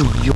അയ്യോ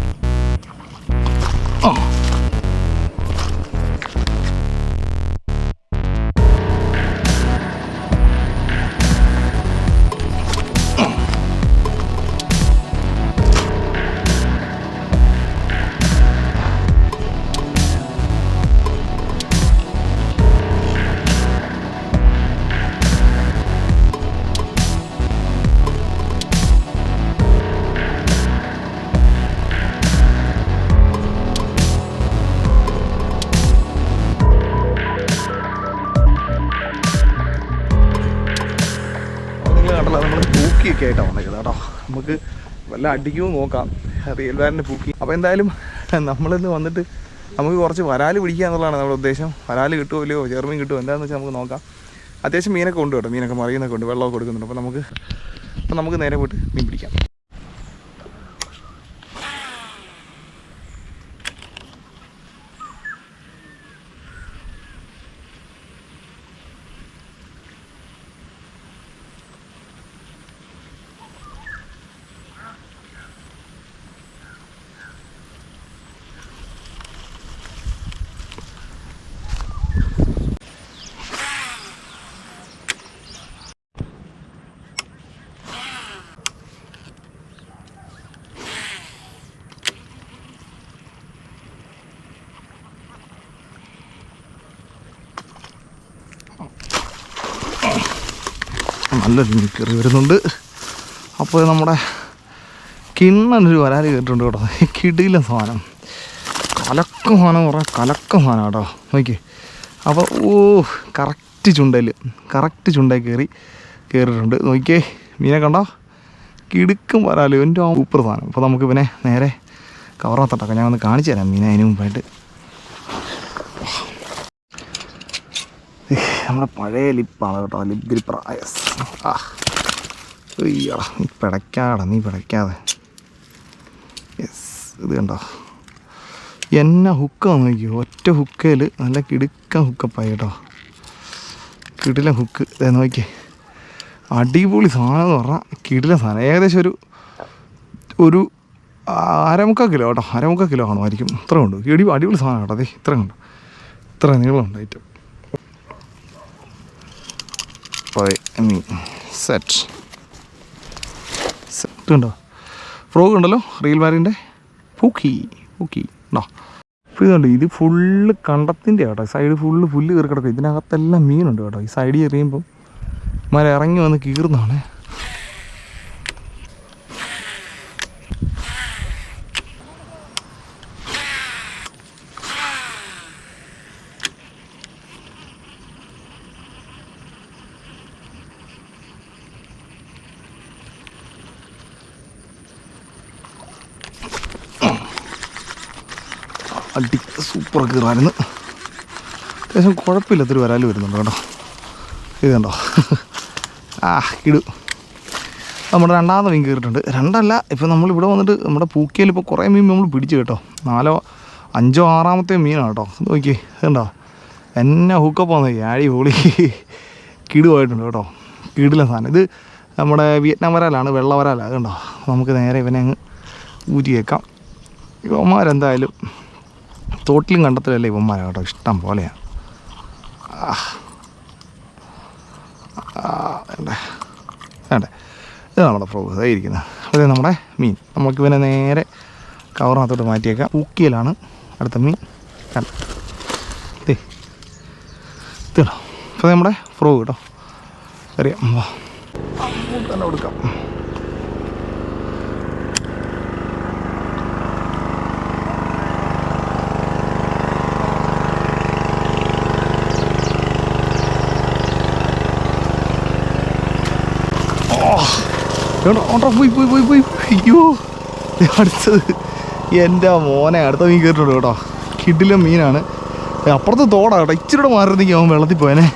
നമ്മൾ നമ്മൾ പൂക്കിയൊക്കെ ആയിട്ടാണ് വന്നേക്കുന്നത് കേട്ടോ. നമുക്ക് വല്ല അടിക്കുമോ നോക്കാം. റിയൽ വാലിന്റെ പൂക്കി. അപ്പോൾ എന്തായാലും നമ്മളിന്ന് വന്നിട്ട് നമുക്ക് കുറച്ച് വരാൽ പിടിക്കുക എന്നുള്ളതാണ് നമ്മുടെ ഉദ്ദേശം. വരാൽ കിട്ടുമോ ഇല്ലയോ? ചെറുമീൻ കിട്ടുമോ എന്താണെന്ന് വെച്ചാൽ നമുക്ക് നോക്കാം. അത്യാവശ്യം മീനൊക്കെ ഉണ്ട് കേട്ടോ. മീനൊക്കെ മറിയുന്നൊക്കെ ഉണ്ട്. വെള്ളമൊക്കെ കൊടുക്കുന്നുണ്ട്. അപ്പോൾ നമുക്ക് അപ്പോൾ നമുക്ക് നേരെ പോയിട്ട് മീൻ പിടിക്കാം. നല്ലൊരു മീൻ കയറി വരുന്നുണ്ട്. അപ്പോൾ നമ്മുടെ കിണ്ണനൊരു വരാൽ കേട്ടിട്ടുണ്ട് കേട്ടോ. കിടില സാധനം. കലക്ക സാധനം കുറേ കലക്ക സാധനം കേട്ടോ. നോക്കി അപ്പോൾ ഓ കറക്റ്റ് ചുണ്ടയിൽ കറക്റ്റ് ചുണ്ടയിൽ കയറി കയറിയിട്ടുണ്ട്. നോക്കിയേ മീനെ കണ്ടോ? കിടുക്കും വരാലോ. എന്റെ ആ സൂപ്പർ സാധനം. അപ്പോൾ നമുക്ക് പിന്നെ നേരെ കവറത്തട്ടൊക്കെ ഞാൻ ഒന്ന് കാണിച്ചു തരാം മീനെ അതിന് മുമ്പായിട്ട്. നമ്മുടെ പഴയ ലിപ്പാണ് കേട്ടോ ലിപ് ഗ്രിപ്പർ യെസ് ആ. അയ്യടാ നീ പിടയ്ക്കാടാ നീ പിടയ്ക്കാതെ. യെസ് ഇത് കണ്ടോ? എന്നെ ഹുക്കാന്ന് നോക്കി ഒറ്റ ഹുക്കയിൽ നല്ല കിടുക്ക ഹുക്കപ്പായി കേട്ടോ. കിടില ഹുക്ക് ഇതേ നോക്കിയേ അടിപൊളി സാധനം എന്ന് പറഞ്ഞാൽ കിടില സാധനം. ഏകദേശം ഒരു ഒരു അരമുക്കാൽ കിലോ കേട്ടോ അരമുക്കാൽ കിലോ കാണുമായിരിക്കും ഇത്ര ഉണ്ട് ഇടി അടിപൊളി സാധനം കേട്ടോ അതെ ഇത്ര ഉണ്ട് ഇത്ര നീളമുണ്ട് ഐറ്റം പോയി മീൻ സെറ്റ് സെറ്റ് ഉണ്ടോ? ഫ്രോഗ് ഉണ്ടല്ലോ റീൽ വാരിന്റെ പൂക്കി പൂക്കി ഉണ്ടോ അപ്പോൾ ഇതുണ്ട് ഇത് ഫുള്ള് കണ്ടത്തിന്റെ കേട്ടോ സൈഡ് ഫുള്ള് പുല്ല് കയറി കിടക്കും. ഇതിനകത്തെല്ലാം മീനുണ്ട് കേട്ടോ. ഈ സൈഡിൽ എറിയുമ്പോൾ മര ഇറങ്ങി വന്ന് കീറുന്നതാണ്. അടി സൂപ്പർ കയറുമായിരുന്നു അത്യാവശ്യം കുഴപ്പമില്ലാത്തൊരു വരാൽ വരുന്നുണ്ട് കേട്ടോ. ഇത് കണ്ടോ? ആ ഇടു നമ്മുടെ രണ്ടാമത്തെ മീൻ കയറിയിട്ടുണ്ട് രണ്ടല്ല ഇപ്പം നമ്മൾ ഇവിടെ വന്നിട്ട് നമ്മുടെ പൂക്കയിൽ ഇപ്പോൾ കുറേ മീൻ നമ്മൾ പിടിച്ചു കേട്ടോ. നാലോ അഞ്ചോ ആറാമത്തെ മീനാണ് കേട്ടോ. നോക്കി ഇതുണ്ടോ എന്നെ ഹൂക്കപ്പ് വന്നു ആഴി ഹോളി കിടുവായിട്ടുണ്ട് കേട്ടോ. കിടിലെ സാധനം. ഇത് നമ്മുടെ വിയറ്റ്നാം വരാലാണ് വെള്ള വരാലാണ് നമുക്ക് നേരെ ഇവനെ അങ്ങ് ഊറ്റി വെക്കാം. ഇവന്മാരെന്തായാലും തോട്ടിലും കണ്ടത്തിലല്ലേ ഇവന്മാരാണ് കേട്ടോ? ഇഷ്ടം പോലെയാണ് വേണ്ടേ. ഇത് നമ്മുടെ ഫ്രോഗ്. ഇതായിരിക്കുന്നത് അത് നമ്മുടെ മീൻ. നമുക്ക് ഇവനെ നേരെ കവറിനകത്തോട്ട് മാറ്റിയേക്കാം. ഊക്കിയിലാണ് അടുത്ത മീൻ. കണ്ട? ഇത് അപ്പോൾ നമ്മുടെ ഫ്രോ കേട്ടോ. അറിയാം തന്നെ കൊടുക്കാം വേണ്ട പോയി പോയി പോയി അയ്യോ അടുത്തത്. എന്റെ മോനെ അടുത്ത മീൻ കയറിട്ടുണ്ട് കേട്ടോ. കിഡിലും മീനാണ്. അപ്പുറത്ത് തോടാ കേട്ടോ. ഇച്ചിരി കൂടെ മാറുന്നെങ്കിൽ അവൻ വെള്ളത്തിൽ പോയനെ.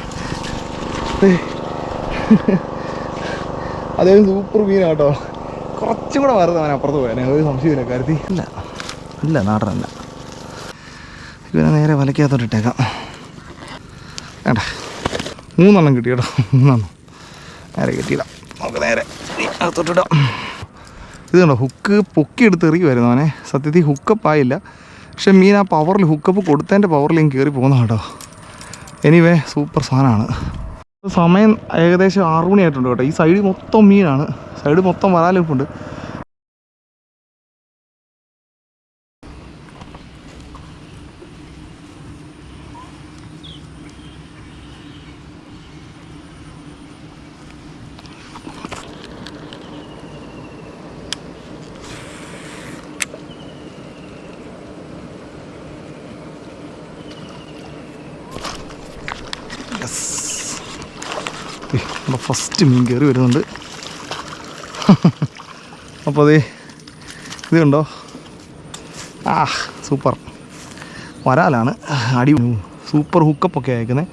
അതായത് സൂപ്പർ മീനാണ് കേട്ടോ. കുറച്ചും കൂടെ മാറുന്ന അവൻ അപ്പുറത്ത് പോയനെ. ഒരു സംശയമില്ല കരുതി ഇല്ല. ഇല്ല നാടനല്ല. ഇവനെ നേരെ വലയ്ക്കകത്തോട്ട് ഇട്ടേക്കാം. വേണ്ട. മൂന്നെണ്ണം കിട്ടി കേട്ടോ. മൂന്നെണ്ണം. നേരെ കിട്ടിയില്ല. നമുക്ക് നേരെ അകത്തോട്ടിടാം ഇത് കണ്ടോ ഹുക്ക് പൊക്കി എടുത്ത് എറിയുമായിരുന്നു അവനെ. സത്യത്തിൽ ഹുക്കപ്പ് ആയില്ല. പക്ഷെ മീൻ ആ പവറിൽ ഹുക്കപ്പ് കൊടുത്തതിന്റെ പവറിൽ കയറി പോകുന്ന കേട്ടോ. എനിവേ സൂപ്പർ സാധനമാണ്. സമയം ഏകദേശം ആറു മണിയായിട്ടുണ്ട് കേട്ടോ. ഈ സൈഡ് മൊത്തം മീനാണ്. സൈഡ് മൊത്തം വരാലിപ്പുണ്ട് യെസ് നമ്മുടെ ഫസ്റ്റ് മീൻ കയറി വരുന്നുണ്ട്. അപ്പോൾ അതേ ഇത് കണ്ടോ? ആ സൂപ്പർ വരാലാണ്. അടി സൂപ്പർ ഹുക്കപ്പൊക്കെ അയക്കുന്നത്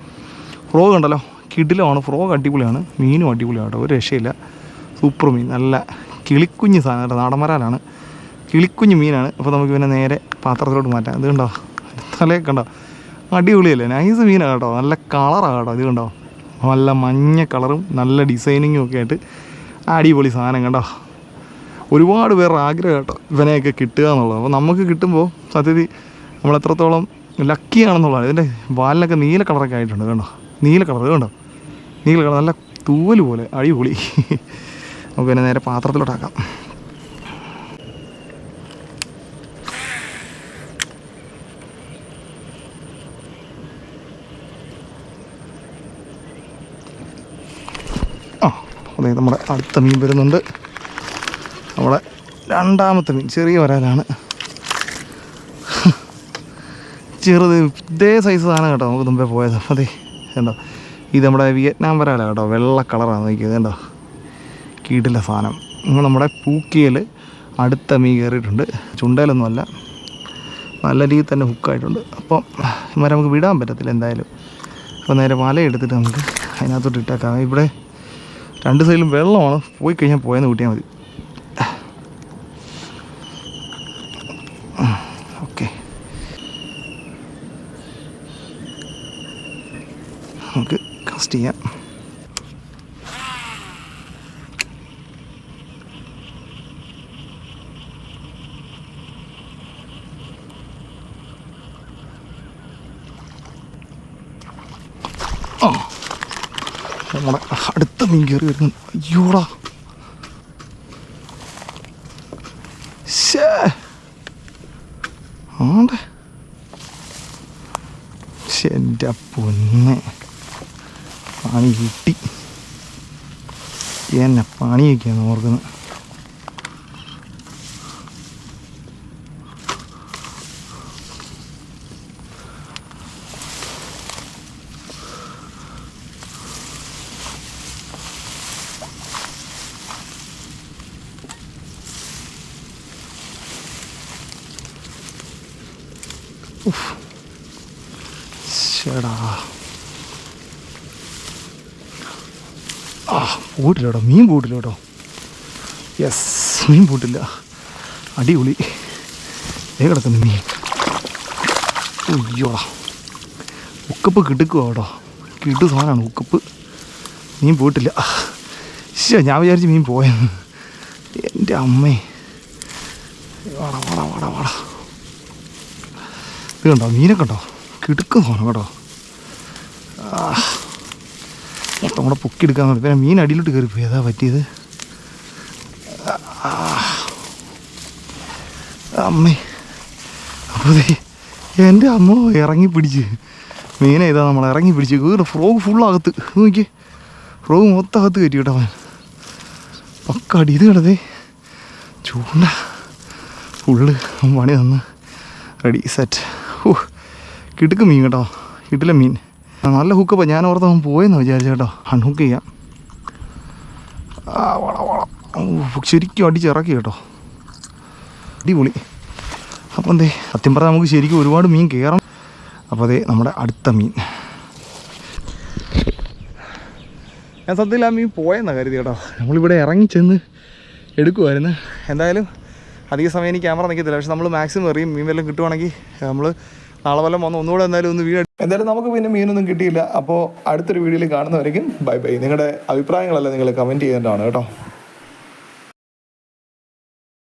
ഫ്രോഗ് ഉണ്ടല്ലോ കിടിലമാണ്. ഫ്രോഗ് അടിപൊളിയാണ്. മീനും അടിപൊളിയാണ് ഒരു രക്ഷയില്ല. സൂപ്പർ മീൻ നല്ല കിളിക്കുഞ്ഞ് സാധനം നാടൻ കിളിക്കുഞ്ഞ് മീനാണ്. അപ്പോൾ നമുക്ക് പിന്നെ നേരെ പാത്രത്തിലോട്ട് മാറ്റാം. ഇത് കണ്ടോ? തലയൊക്കെ കണ്ടോ? അടിപൊളിയല്ലേ? നൈസ് മീനാണ് കേട്ടോ. നല്ല കളറാണ് കേട്ടോ. ഇത് കണ്ടോ? നല്ല മഞ്ഞ കളറും നല്ല ഡിസൈനിങ്ങും ഒക്കെ ആയിട്ട് അടിപൊളി സാധനം കണ്ടോ? ഒരുപാട് പേരുടെ ആഗ്രഹം കേട്ടോ ഇവനെയൊക്കെ കിട്ടുക എന്നുള്ളത്. അപ്പോൾ നമുക്ക് കിട്ടുമ്പോൾ സത്യത്തിൽ നമ്മൾ എത്രത്തോളം ലക്കിയാണെന്നുള്ളതാണ് ഇതിന്റെ വാലിനൊക്കെ നീല കളറൊക്കെ ആയിട്ടുണ്ട് കണ്ടോ? നീല കളർ കണ്ടോ? നീല കളർ നല്ല തൂവൽ പോലെ അടിപൊളി. നമുക്ക് പിന്നെ നേരെ പാത്രത്തിലോട്ടാക്കാം അതെ നമ്മുടെ അടുത്ത മീൻ വരുന്നുണ്ട്. നമ്മളെ രണ്ടാമത്തെ മീൻ ചെറിയ വരാലാണ്. ചെറുത് ഇതേ സൈസ് സാധനം കേട്ടോ നമുക്ക് മുമ്പേ പോയത്. അതെ കണ്ടോ? ഇത് നമ്മുടെ വിയറ്റ്നാം വരാലാണ് കേട്ടോ. വെള്ള കളറാണ് നോക്കിയത് കണ്ടോ? കീട്ടില്ല സാധനം. നമ്മുടെ പൂക്കിയൽ അടുത്ത മീൻ കയറിയിട്ടുണ്ട്. ചുണ്ടയിലൊന്നുമല്ല നല്ല രീതിയിൽ തന്നെ ഹുക്കായിട്ടുണ്ട് അപ്പം ഇവരെ നമുക്ക് വിടാൻ പറ്റത്തില്ല എന്തായാലും. അപ്പോൾ നേരെ വല എടുത്തിട്ട് നമുക്ക് അതിനകത്തോട്ട് ഇട്ടേക്കാം. ഇവിടെ രണ്ട് സൈഡിലും വെള്ളമാണ്. പോയി കഴിഞ്ഞാൽ പോയെന്ന് കൂട്ടിയാൽ മതി. ഓക്കെ. നമുക്ക് കാസ്റ്റ് ചെയ്യാം. ആ. നമ്മുടെ അടുത്ത മീൻ കയറി വരുന്നു. അയ്യോടാ. ആണ്ടെ. എന്റെ പൊന്ന്. പണി കിട്ടി. എന്നെ പണിയൊക്കെയാണ് ഓർക്കുന്നത്. ചേടാ ആ പോയിട്ടില്ല കേട്ടോ മീൻ പോയിട്ടില്ല യെസ് മീൻ പോയിട്ടില്ല അടിപൊളി. ഏ കിടക്കുന്നു മീൻ. അയ്യോടാ ഉക്കപ്പ് കിടക്കുക കേട്ടോ കിട്ടു സാധനമാണ് ഉക്കപ്പ്. മീൻ പോയിട്ടില്ല. ശേ ഞാൻ വിചാരിച്ച് മീൻ പോയെന്ന്. എന്റെ അമ്മേ. വാടാ വാടാ വാടാ വാടാ. ഇത് കണ്ടോ? മീനൊക്കെ ഉണ്ടോ കിടുക്കും തോന്നണം കേട്ടോ. മൊത്തം കൂടെ പൊക്കിയെടുക്കാൻ നോക്കി പിന്നെ മീൻ അടിയിലോട്ട് കയറിപ്പോയി. ഏതാ പറ്റിയത്. അമ്മേ. അപ്പോൾ എന്റെ അമ്മ ഇറങ്ങി പിടിച്ച്. മീനെ ഇതാ നമ്മൾ ഇറങ്ങി പിടിച്ച്. കയറി ഫ്രോഗ് ഫുള്ളകത്ത്. നോക്കി ഫ്രോഗ് മൊത്തം അകത്ത് കയറ്റി കേട്ടോ അവൻ. പക്ക അടി. ഇത് കിടതേ ചൂണ്ട. ഫുള്ള് പണി തന്ന്. റെഡി. സെറ്റ്. കിടുക്ക് മീൻ കേട്ടോ. കിട്ടില്ല മീൻ. നല്ല ഹുക്കപ്പ് ഞാൻ ഓർത്ത് അവൻ പോയെന്ന് വിചാരിച്ചു കേട്ടോ. അൺഹുക്ക് ചെയ്യാം. വള വള ശരിക്കും അടിച്ചിറക്കി കേട്ടോ. അടിപൊളി. അപ്പം എന്തേ? സത്യം പറഞ്ഞാൽ നമുക്ക് ശരിക്കും ഒരുപാട് മീൻ കയറണം അപ്പോൾ അതേ നമ്മുടെ അടുത്ത മീൻ. ഞാൻ സത്യത്തിൽ ആ മീൻ പോയെന്ന കരുതി കേട്ടോ. നമ്മളിവിടെ ഇറങ്ങി ചെന്ന് എടുക്കുമായിരുന്നു എന്തായാലും അധിക സമയം എനിക്ക് ക്യാമറ നിൽക്കത്തില്ല പക്ഷെ നമ്മൾ മാക്സിമം എറിയും. മീൻ വല്ലതും കിട്ടുവാണെങ്കിൽ നമ്മൾ നാളെ വല്ലതും വന്ന് ഒന്നുകൂടെ എന്തായാലും ഒന്ന് വീട് എന്തായാലും നമുക്ക് പിന്നെ മീനൊന്നും കിട്ടിയില്ല. അപ്പോൾ അടുത്തൊരു വീഡിയോയിൽ കാണുന്നവരേക്കും ബൈ ബൈ. നിങ്ങളുടെ അഭിപ്രായങ്ങളെല്ലാം നിങ്ങൾ കമന്റ് ചെയ്യേണ്ടതാണ് കേട്ടോ.